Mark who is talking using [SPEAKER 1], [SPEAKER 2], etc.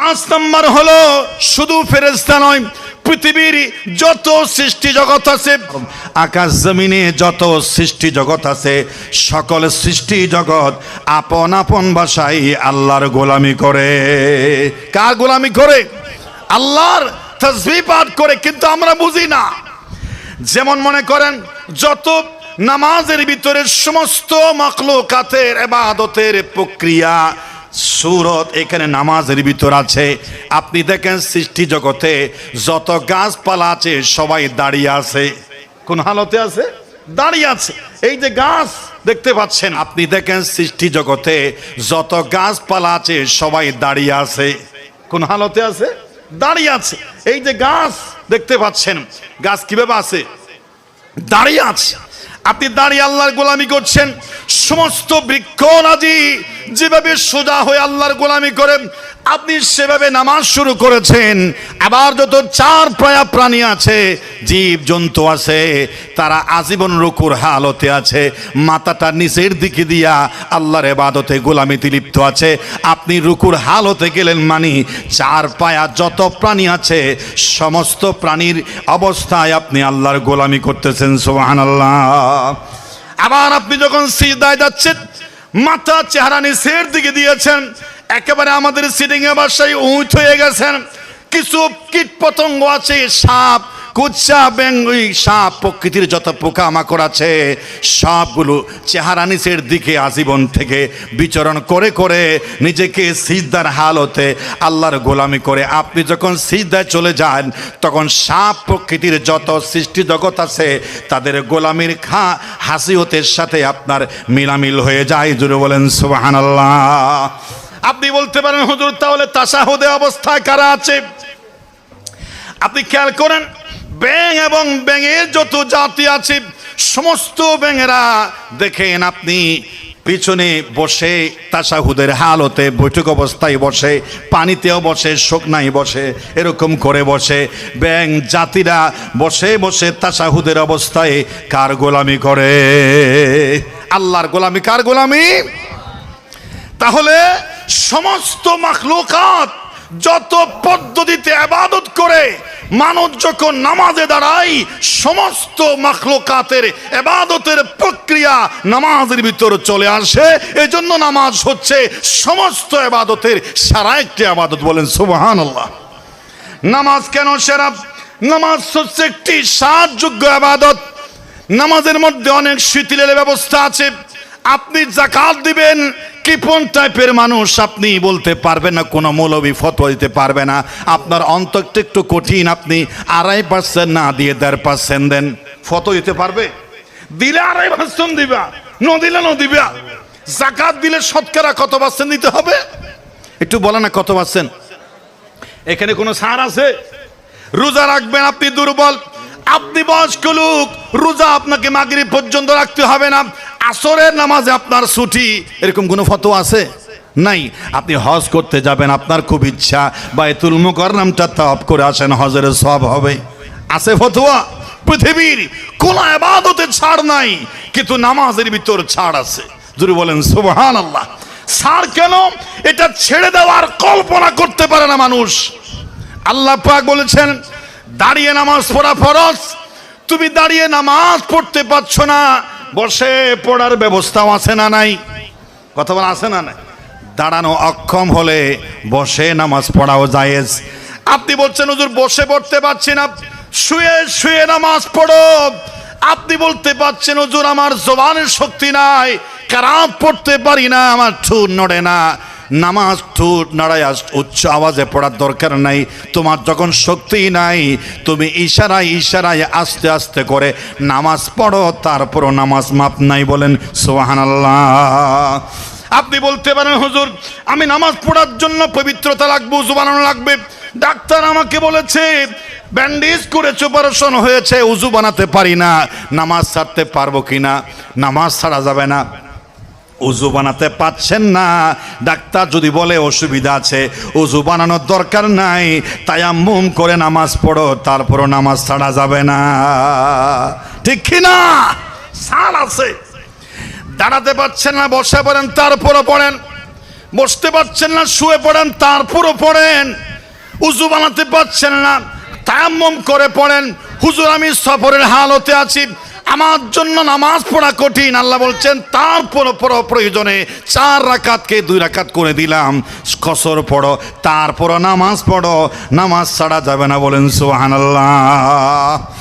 [SPEAKER 1] পাঁচ নম্বর হলো, শুধু ফেরেস্তা নয়, পৃথিবীর যত সৃষ্টি জগৎ আছে, আকাশ জমিনে যত সৃষ্টি জগৎ আছে, সকল সৃষ্টি জগৎ আপন আপন ভাষায় আল্লাহর গোলামি করে। কার গোলামি করে? আল্লাহর তসবি পাঠ করে, কিন্তু আমরা বুঝি না। যেমন মনে করেন, যত নামাজের ভিতরে সমস্ত মখলুকাতের, এবাদতের প্রক্রিয়া সুরত এখানে নামাজের ভিতর আছে। আপনি দেখেন সৃষ্টি জগতে যত গাছপালা আছে, সবাই দাঁড়িয়ে আছে। কোন হালতে আছে? দাঁড়িয়ে আছে। এই যে গাছ দেখতে পাচ্ছেন, আপনি দেখেন সৃষ্টি জগতে যত গাছপালা আছে, সবাই দাঁড়িয়ে আছে। কোন হালতে আছে? দাঁড়িয়ে আছে। এই যে গাছ দেখতে পাচ্ছেন, গাছ কীভাবে আছে? দাঁড়িয়ে আছে। আপনি দাঁড়িয়ে আল্লাহর গোলামি করছেন। সমস্ত বৃক্ষ নাজি যেভাবে সোজা হয়ে আল্লাহর গোলামি করেন আপনি সেভাবে নামাজ শুরু করেছেন, আবার যত চার প্রায়া প্রাণী আছে জীব জন্তু আছে, তারা আজীবন রুকুর হালতে আছে, মাথাটা নিচের দিকে দিয়া আল্লাহর এবাদতে গোলামিতে লিপ্ত আছে। আপনি রুকুর হালতে গেলেন মানি, চার পায়া যত প্রাণী আছে, সমস্ত প্রাণীর অবস্থায় আপনি আল্লাহর গোলামি করতেছেন সোহান আল্লাহ আবার আপনি যখন সিজদায় যাচ্ছেন, মাথা চেহারা নিচের দিকে দিয়েছেন একেবারে আমাদের সিটিং এ বাসায় উঁচ হয়ে গেছেন। কিছু কীট পতঙ্গ আছে, সাপ কুচ্চা বেঙ্গুই, সাপ, প্রকৃতির যত পোকা মাকড় আছে, সবগুলো চেহারা নিচের দিকে আজীবন থেকে বিচরণ করে করে নিজেকে সিজদার হালতে আল্লাহর গোলামি করে। আপনি যখন সিজদায় চলে যান, তখন সাপ, প্রকৃতির যত সৃষ্টি জগৎ আছে, তাদের গোলামির খা হাসিয়তের সাথে আপনার মিলামিল হয়ে যায়। জুড়ে বলেন সুবাহান আল্লাহ আপনি বলতে পারেন, হুজুর, তাহলে তাসাহুদে অবস্থায় কারা আছে? আপনি খেয়াল করেন ব্যাং এবং ব্যাঙের যত জাতি আছে, সমস্ত ব্যাঙেরা, দেখেন আপনি পিছনে বসে তাসাহুদের হালতে বৈঠক অবস্থায় বসে, পানিতেও বসে শোকনাই বসে, এরকম করে বসে ব্যাং জাতিরা বসে বসে তাসাহুদের অবস্থায় কার গোলামি করে? আল্লাহর গোলামি কার গোলামি? তাহলে সমস্ত মাখলুকাত যত পদ্ধতিতে আবাদত করে, মানুষ যখন নামাজে দাঁড়ায়, সমস্ত মাখলুকাতের এবাদতের প্রক্রিয়া নামাজের ভিতর চলে আসে। এজন্য নামাজ হচ্ছে সমস্ত এবাদতের সারা একটি আবাদত বলেন সুবহান আল্লাহ নামাজ কেন সেরা? নামাজ হচ্ছে একটি সাহায্যযোগ্য আবাদত। নামাজের মধ্যে অনেক শিথিলের ব্যবস্থা আছে। আপনি জাকাত দিবেন কিপন টাইপের মানুষ আপনি বলতে পারবেন না, কোনো মৌলবী ফতোয়া দিতে পারবে না। আপনার অন্তরটা একটু কঠিন, আপনি আড়াই পার্সেন্ট না দিয়ে দেড় পার্সেন্ট দেন। ফটো দিতে পারবে? দিলে আড়াই পার্সেন্ট দিবা, ন দিলে ন দিবা। জাকাত দিলে শতকরা কত পার্সেন্ট দিতে হবে? একটু বলে না কত পার্সেন্ট এখানে কোনো সার আছে? রোজা রাখবেন আপনি দুর্বল। আপনি বয়স্ক লোক, রোজা আপনাকে মাগরিব পর্যন্ত রাখতে হবে না। আসরের নামাজে আপনার ছুটি, এরকম কোনো ফটো আছে? নাই। আপনি হজ করতে যাবেন, আপনার খুব ইচ্ছা। বা বায়তুল মুকাররমটা তাপ করে আসেন, হজের সব হবে। আছে ফতোয়া? পৃথিবীর কোন আবাদতে ছাড় নাই, কিন্তু নামাজের ভিতর ছাড় আছে। যদি বলেন সুবহান আল্লাহ ছাড় কেন? এটা ছেড়ে দেওয়ার কল্পনা করতে পারে না মানুষ। আল্লাহ পাক বলেছেন, দাঁড়িয়ে নামাজ পড়া ফরজ। তুমি দাঁড়িয়ে নামাজ পড়তে পারছ না বসে পড়ার ব্যবস্থাও আছে না নাই? কথা বলা আছে না নাই? দাঁড়ানো অক্ষম হলে বসে নামাজ পড়াও জায়েজ। আপনি বলছেন, হুজুর, বসে পড়তে পারছি না। শুয়ে শুয়ে নামাজ পড়ো। আপনি বলতে পারছেন, হুজুর, আমার জবানের শক্তি নাই। কারাপ পড়তে পারি না, আমার ঠুন নড়ে না। নামাজ ঠুট নাড়ায় উচ্চ আওয়াজে পড়ার দরকার নাই। তোমার যখন শক্তি নাই, তুমি ইশারায় ইশারায় আস্তে আস্তে করে নামাজ পড়ো, তারপরও নামাজ মাপ নাই বলেন সোহান আপনি বলতে পারেন, হুজুর, আমি নামাজ পড়ার জন্য পবিত্রতা লাগবে উজু বানানো লাগবে। ডাক্তার আমাকে বলেছে, ব্যান্ডেজ করেছে, অপারেশন হয়েছে, উজু বানাতে পারি না। নামাজ ছাড়তে পারব কিনা? নামাজ ছাড়া যাবে না। উজু বানাতে পাচ্ছেন না। ডাক্তার যদি বলে অসুবিধা আছে, উজু বানানোর দরকার নাই। তাই মুম করে নামাজ পড়ো, তারপরও নামাজ ছাড়া যাবে না। ঠিক কি না? সার আছে। দাঁড়াতে পারছেন না, বসে পড়েন, তারপরও পড়েন। বসতে পারছেন না, শুয়ে পড়েন, তারপরও পড়েন। উজু বানাতে পারছেন না, তায়াম্মম করে পড়েন। হুজুর, আমি সফরের হালতে আছি। আমার জন্য নামাজ পড়া কঠিন। আল্লাহ বলছেন, তারপর পর প্রয়োজনে চার রাকাতকে দুই রাকাত করে দিলাম। কসর পড়ো, তারপর নামাজ পড়ো। নামাজ ছাড়া যাবে না বলেন, সুবহানাল্লাহ।